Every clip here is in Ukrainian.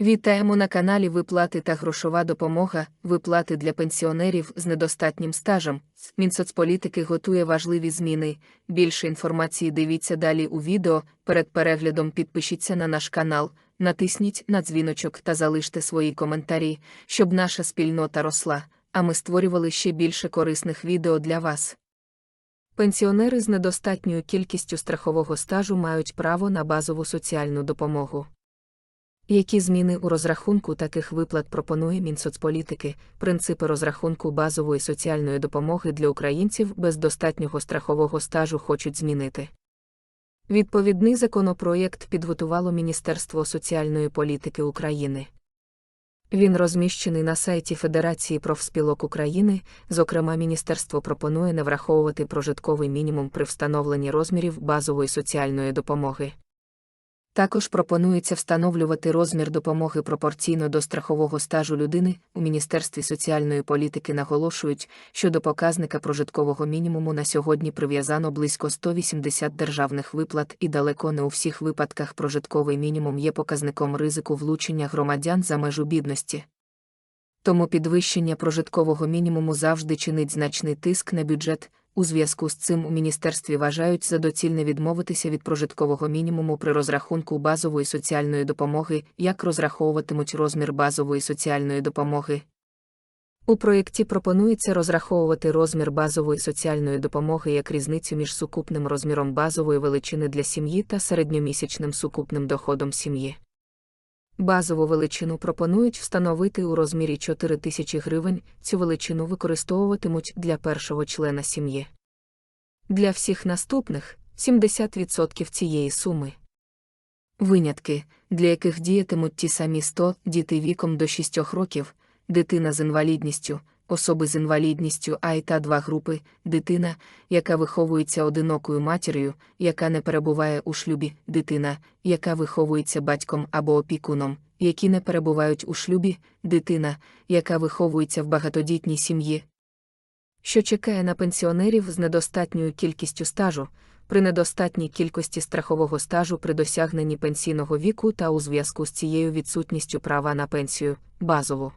Вітаємо на каналі Виплати та грошова допомога, виплати для пенсіонерів з недостатнім стажем. Мінсоцполітики готує важливі зміни. Більше інформації дивіться далі у відео. Перед переглядом підпишіться на наш канал, натисніть на дзвіночок та залиште свої коментарі, щоб наша спільнота росла, а ми створювали ще більше корисних відео для вас. Пенсіонери з недостатньою кількістю страхового стажу мають право на базову соціальну допомогу. Які зміни у розрахунку таких виплат пропонує Мінсоцполітики, принципи розрахунку базової соціальної допомоги для українців без достатнього страхового стажу хочуть змінити? Відповідний законопроєкт підготувало Міністерство соціальної політики України. Він розміщений на сайті Федерації профспілок України, зокрема, міністерство пропонує не враховувати прожитковий мінімум при встановленні розмірів базової соціальної допомоги. Також пропонується встановлювати розмір допомоги пропорційно до страхового стажу людини. У Міністерстві соціальної політики наголошують, що до показника прожиткового мінімуму на сьогодні прив'язано близько 180 державних виплат, і далеко не у всіх випадках прожитковий мінімум є показником ризику влучення громадян за межу бідності. Тому підвищення прожиткового мінімуму завжди чинить значний тиск на бюджет. У зв'язку з цим у міністерстві вважають за доцільне відмовитися від прожиткового мінімуму при розрахунку базової соціальної допомоги, як розраховуватимуть розмір базової соціальної допомоги. У проєкті пропонується розраховувати розмір базової соціальної допомоги як різницю між сукупним розміром базової величини для сім'ї та середньомісячним сукупним доходом сім'ї. Базову величину пропонують встановити у розмірі 4 тисячі гривень, цю величину використовуватимуть для першого члена сім'ї. Для всіх наступних 70% цієї суми. Винятки, для яких діятимуть ті самі 100 діти віком до 6 років, дитина з інвалідністю, особи з інвалідністю А і та 2 групи, дитина, яка виховується одинокою матір'ю, яка не перебуває у шлюбі, дитина, яка виховується батьком або опікуном, які не перебувають у шлюбі, дитина, яка виховується в багатодітній сім'ї. Що чекає на пенсіонерів з недостатньою кількістю стажу, при недостатній кількості страхового стажу при досягненні пенсійного віку та у зв'язку з цією відсутністю права на пенсію, базову.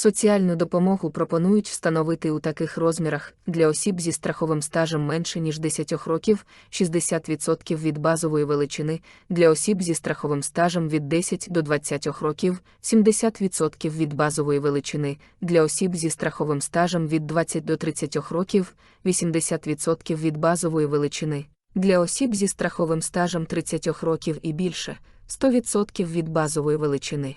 Соціальну допомогу пропонують встановити у таких розмірах для осіб зі страховим стажем менше ніж 10 років 60% від базової величини, для осіб зі страховим стажем від 10 до 20 років 70% від базової величини, для осіб зі страховим стажем від 20 до 30 років 80% від базової величини, для осіб зі страховим стажем 30 років і більше 100% від базової величини.